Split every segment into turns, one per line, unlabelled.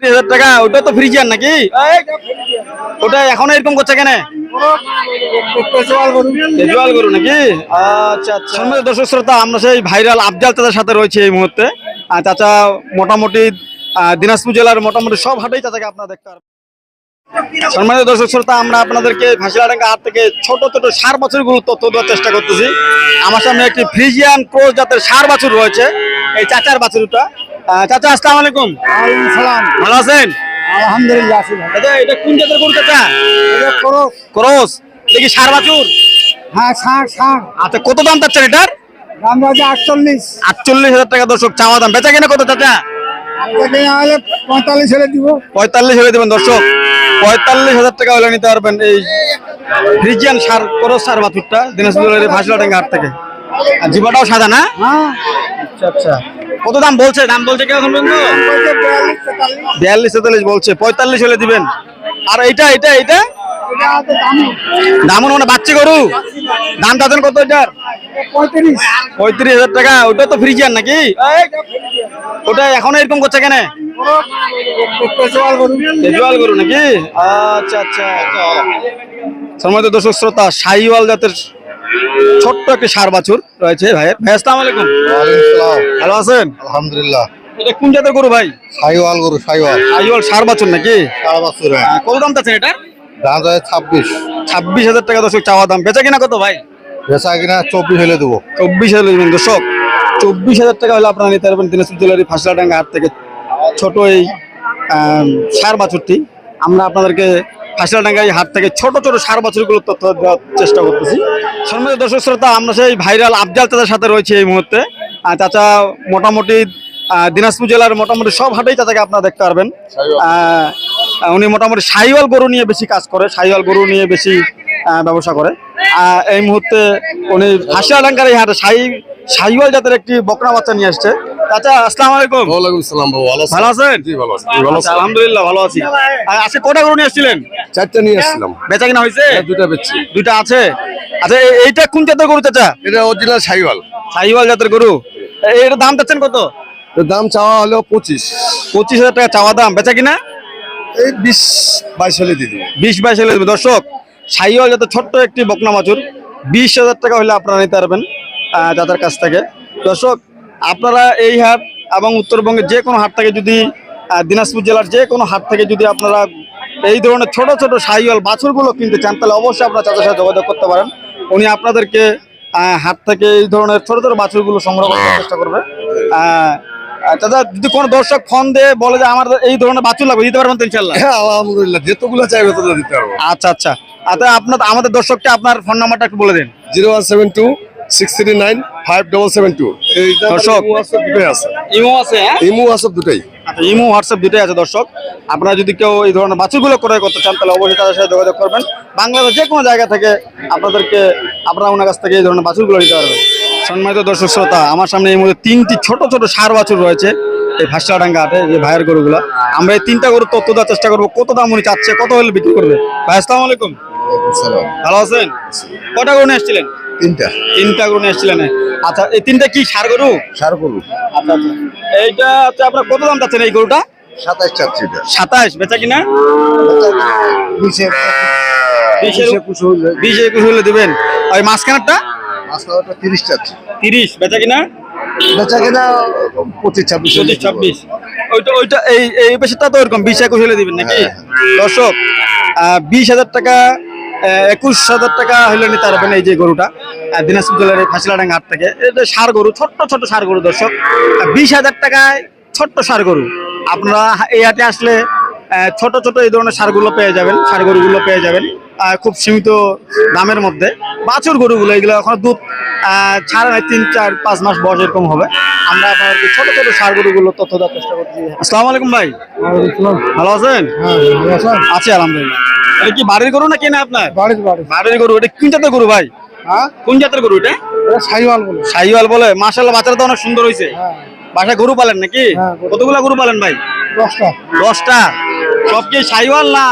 ত্রিশ হাজার টাকা ওটা তো ফ্রিজিয়ান নাকি? ওটা এখন এরকম করছে কেন? গরু নাকি? আচ্ছা আচ্ছা। সম্মানিত দর্শক শ্রোতা আমরা সেই ভাইরাল আফজাল চাচার সাথে রয়েছে এই মুহূর্তে। চাচা মোটামুটি দিনাজপুর জেলার মোটামুটি সব হাটেই চাচাকে আপনারা দেখতে পারবেন। সম্মানিত দর্শক শ্রোতা আমরা আপনাদেরকে হাট থেকে ছোট ছোট সার বাছুরগুলো তথ্য দেওয়ার চেষ্টা করতেছি। আমার সামনে একটি ফ্রিজিয়ান ক্রোজ জাতের সার বাছুর রয়েছে। এই চাচার বাছুরটা চাচা আসসালামু আলাইকুম।
সালাম।
ভালো আছেন?
আলহামদুলিল্লাহ আছি
চাচা এটা কোন জাতের গরু চাচা?
এটা খরচ
ক্রস। এটা কি সার বাছুর?
হ্যাঁ ষাট ষাট
আচ্ছা কত দাম চাচ্ছেন এটার?
দাম আছে আটচল্লিশ।
আটচল্লিশ হাজার টাকা দর্শক চাওয়া দাম। বেচা কিনা কত চাচা?
পঁয়তাল্লিশ হলে দিব।
পঁয়তাল্লিশ হলে দেবেন দর্শক। পঁয়তাল্লিশ হাজার টাকা হলে নিতে পারবেন এই ফ্রিজিয়ান সার করস সার বাছুরটা দিনাজপুরের ভাসলাডাঙ্গা হাট থেকে। আর জিবাটাও সাদা না?
হ্যাঁ।
আচ্ছা আচ্ছা। কত দাম বলছে? দাম বলছে পর্যন্ত?
বলছে বিয়াল্লিশ তেতাল্লিশ।
বলছে পঁয়তাল্লিশ হলে দিবেন। আর
এটা আছে দাম।
দাম মানে বাচ্চা গরু? দাম চাচ্ছেন কত এটার?
পঁয়ত্রিশ।
হাজার টাকা ওটা তো ফ্রিজিয়ান নাকি? ওটা এখন এরকম করছে কেন?
পেশোয়াল গরু।
নাকি? আচ্ছা আচ্ছা। সম্মানিত দর্শক শ্রোতা শাহিওয়াল জাতের ছোট্ট একটি সার বাছুর রয়েছে ভাইয়ের। ভাই আসসালামু আলাইকুম। ভালো আছেন?
আলহামদুলিল্লাহ।
এটা কোন জাতের গরু ভাই?
সাইওয়াল গরু সাইওয়াল।
শাহিওয়াল সার বাছুর নাকি?
সারা বছর
আহ, কত দাম চাচ্ছেন এটা?
দাম যায় ছাব্বিশ।
ছাব্বিশ হাজার টাকা দর্শক চাওয়া দাম। বেচা কিনা কত ভাই?
বেচা কিনা চব্বিশ হলে দেবো।
চব্বিশ হাজার নেবেন দর্শক। চব্বিশ হাজার টাকা হলে আপনারা নিতে পারবেন দিনাজপুর জেলার ফাঁসলাডাঙ্গা হাট থেকে ছোট এই সার বাছুরটি। আমরা আপনাদেরকে ফাঁসলাডাঙ্গা এই হাট থেকে ছোট ছোট সার বাছুরগুলো তথ্য দেওয়ার চেষ্টা করতেছি। সম্মানিত দর্শক শ্রোতা আমরা সেই ভাইরাল আফজাল চাচার সাথে রয়েছে এই মুহূর্তে। আর চাচা মোটামুটি দিনাজপুর জেলার মোটামুটি সব হাটেই চাচাকে আপনারা দেখতে পারবেন। উনি মোটামুটি সাইওয়াল গরু নিয়ে বেশি কাজ করে সাইওয়াল গরু নিয়ে বেশি ব্যবসা করে। এই মুহূর্তে উনি হাসিয়াডাঙ্গার এই হাটে সাই সাইওয়াল জাতের একটি বকরা বাচ্চা নিয়ে আসছে। আসসালামু আলাইকুম।
সালাম ভালো
ভালো আছেন?
জি ভালো আছি
আচ্ছা, আলহামদুলিল্লাহ ভালো আছি। আজকে কটা গরু নিয়ে আসছিলেন?
চারটা নিয়ে আসছিলাম।
বেচা কিনা হয়েছে?
হ্যাঁ, দুটা বেচছি।
দুইটা আছে? আচ্ছা এইটা কোন জাতের গরু চাচা?
এটা অরিজিনাল সাইওয়াল
সাইওয়াল জাতের গরু। এর দাম চাচ্ছেন কত?
দাম চাওয়া হলো পঁচিশ।
পঁচিশ হাজার টাকা চাওয়া দাম। বেচা কিনা?
এই বিশ বাইশ হলে দিয়ে দিবো।
বিশ বাইশ হলে দেবে। দর্শক সাইওয়াল যাতে ছোট্ট একটি বকনা মাছুর বিশ হাজার টাকা হলে আপনারা নিতে পারবেন আহ, যাদের কাছ থেকে। দর্শক আপনারা এই হাট এবং উত্তরবঙ্গের যে কোনো হাট থেকে যদি দিনাজপুর জেলার যে কোনো হাট থেকে যদি আপনারা এই ধরনের ছোট ছোট সাইওয়াল বাছুরগুলো কিনতে চান তাহলে অবশ্যই আপনার চাচার সাথে যোগাযোগ করতে পারেন। উনি আপনাদেরকে হাট থেকে এই ধরনের ছোট ছোট বাছুরগুলো সংগ্রহ করার চেষ্টা করবে। চাচা যদি কোনো দর্শক ফোন দিয়ে বলে যে আমার এই ধরনের বাছুর লাগবে দিতে পারবেন ইনশাল্লাহ
হ্যাঁ আলহামদুলিল্লাহ যেতগুলো চাইবে ততগুলো দিতে পারব।
আচ্ছা আচ্ছা। আচ্ছা আপনার আমাদের দর্শককে আপনার ফোন নাম্বারটা একটু বলে দিন।
Zero one seven two six three nine five double seven two. এই
দর্শক।
ইমো দুটোই আছে।
ইমো আছে হ্যাঁ?
ইমো হোয়াটসঅ্যাপ দুটোই।
আচ্ছা ইমো হোয়াটসঅ্যাপ দুটোই আছে দর্শক। আপনারা যদি কেউ এই ধরনের বাছুরগুলো ক্রয় করতে চান তাহলে অবশ্যই তাদের সাথে যোগাযোগ করবেন। বাংলাদেশ যে কোনো জায়গা থেকে আপনাদেরকে আপনারা ওনার কাছ থেকে এই ধরনের বাছুরগুলো নিতে পারবেন। সম্মানিত দর্শক শ্রোতা আমার সামনে এই মুহূর্তে তিনটি ছোট ছোট সার বাছুর রয়েছে এই ভাষাডাঙ্গা হাটে যে ভাইয়ের গরুগুলো। আমরা এই তিনটা গরু তথ্য দেওয়ার চেষ্টা করব। কত দাম উনি চাচ্ছে কত হলে বিক্রি করবে? ভাই আসসালামু আলাইকুম। ভালো আছেন? কটা গরু নিয়ে এসেছিলেন
তিনটা।
তিনটা গরু নিয়ে এসেছিলেন। আচ্ছা এই তিনটা কি সার গরু?
সার গরু।
আচ্ছা আচ্ছা। এইটা হচ্ছে আপনার কত দাম চাচ্ছেন এই গরুটা?
সাতাইশ চাচ্ছি
সাতাশ বেচা কিনা?
বিশে
বিশের বিশ একুশ হলে। দেবেন। ওই মাঝখানেরটা?
মাছটা তিরিশ চাচ্ছি।
তিরিশ বেচা কিনা?
বেচা কিনা পঁচিশ ছাব্বিশ
চল্লিশ ছাব্বিশ। ওইটা ওইটা এই এই পেশাটা তো ওরকম বিশ একুশ হলে দিবেন নাকি? দর্শক বিশ হাজার টাকা একুশ হাজার টাকা হলে নিতে পারবেন এই যে গরুটা। দিনাজপুর জেলার ফাঁসিলাডাঙ্গা হাট থেকে। এটা সার গরু, ছোট্ট ছোট সার গরু দর্শক। বিশ হাজার টাকায় ছোট্ট সার গরু। আপনারা এই হাটে আসলে ছোট ছোট এই ধরনের সারগুলো পেয়ে যাবেন, সার গরুগুলো পেয়ে যাবেন। খুব সীমিত দামের মধ্যে। বাছুর গরুগুলো, এগুলো এখন দুধ ছাড়া নাই তিন চার পাঁচ মাস বয়স এরকম হবে। আমরা আপনাদেরকে ছোট ছোট সার গরুগুলো তথ্য দেওয়ার চেষ্টা করছি। আসসালামু আলাইকুম ভাই। ভালো আছেন? আছি। আলহামদুলিল্লাহ। এটা কি বাড়ির গরু না কেনা আপনার?
বাড়ির বাড়ি
বাড়ির গরু এটা কোন জাতের গরু ভাই?
হ্যাঁ?
কোন জাতের গরু এটা?
সাইওয়াল বলে।
সাইওয়াল বলে। বাচ্চারা তো অনেক সুন্দর হয়েছে
হ্যাঁ।
বাসায় গরু পালেন নাকি?
হ্যাঁ।
কতগুলা গরু পালেন ভাই?
দশটা।
দশটা? সব কি সাইওয়াল না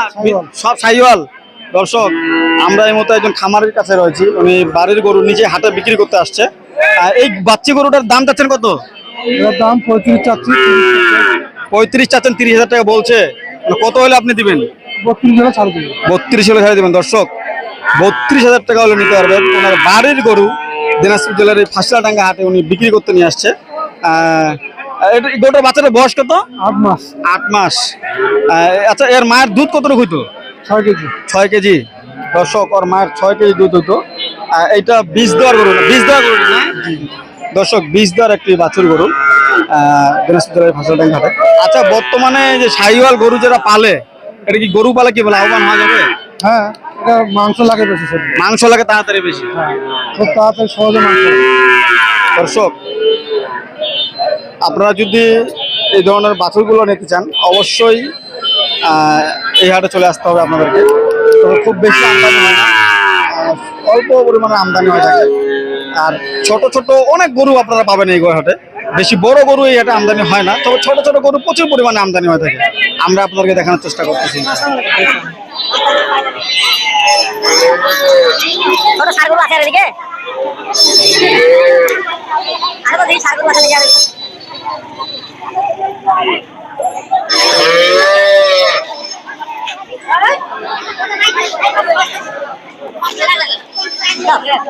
সব সাইওয়াল? দর্শক আমরা এই মতো একজন খামারের কাছে রয়েছি। উনি বাড়ির গরু নিজে হাটে বিক্রি করতে আসছে। আর এই বাচ্চি গরুটার দাম চাচ্ছেন কত?
দাম পঁয়ত্রিশ চাচ্ছি
পঁয়ত্রিশ চাচ্ছেন তিরিশ হাজার টাকা বলছে। মানে কত হলে আপনি দিবেন?
বত্রিশ হলে ছাড় দেবে।
বত্রিশ হলে ছাড়ে দেবেন। দর্শক বত্রিশ হাজার টাকা হলে নিতে পারবেন। ওনার বাড়ির গরু দিনাজপুর জেলার এই ফাঁসিলাডাঙ্গা হাটে উনি বিক্রি করতে নিয়ে আসছে। আহ, এটা এই গরুটার বাচ্চাটা বয়স কত?
আট মাস।
আট মাস। আচ্ছা এর মায়ের দুধ কতটুকু হইতো?
ছয় কেজি।
ছয় কেজি। দর্শক ওর মায়ের ছয় কেজি দুধ হতো। এইটা বীজ দেওয়ার গরু না বীজ দেওয়ার গরু না? দর্শক বীজ দেওয়ার একটি বাছুর গরু। আহ, দিনাজপুর জেলার ফাঁসিলাডাঙ্গা হাটে আচ্ছা বর্তমানে যে সাহিওয়াল গরু যারা পালে এটা কি গরু পালে কি বলে? আহ্বান হওয়া যাবে?
হ্যাঁ এটা মাংস লাগে বেশি
মাংস লাগে তাড়াতাড়ি বেশি।
হ্যাঁ খুব তাড়াতাড়ি সহজে মাংস
দর্শক আপনারা যদি এই ধরনের বাছুরগুলো নিতে চান অবশ্যই আহ, এই হাটে চলে আসতে হবে আপনাদেরকে। তবে খুব বেশি আমদানি হয় অল্প পরিমাণে আমদানি হয়ে থাকে। আর ছোট ছোট অনেক গরু আপনারা পাবেন এই হাটে। বেশি বড় গরু এই হাটে আমদানি হয় না। তবে ছোট ছোট গরু প্রচুর পরিমাণে আমদানি হয়ে থাকে। আমরা আপনাদেরকে দেখানোর চেষ্টা করতেছি।
এদিকে আর-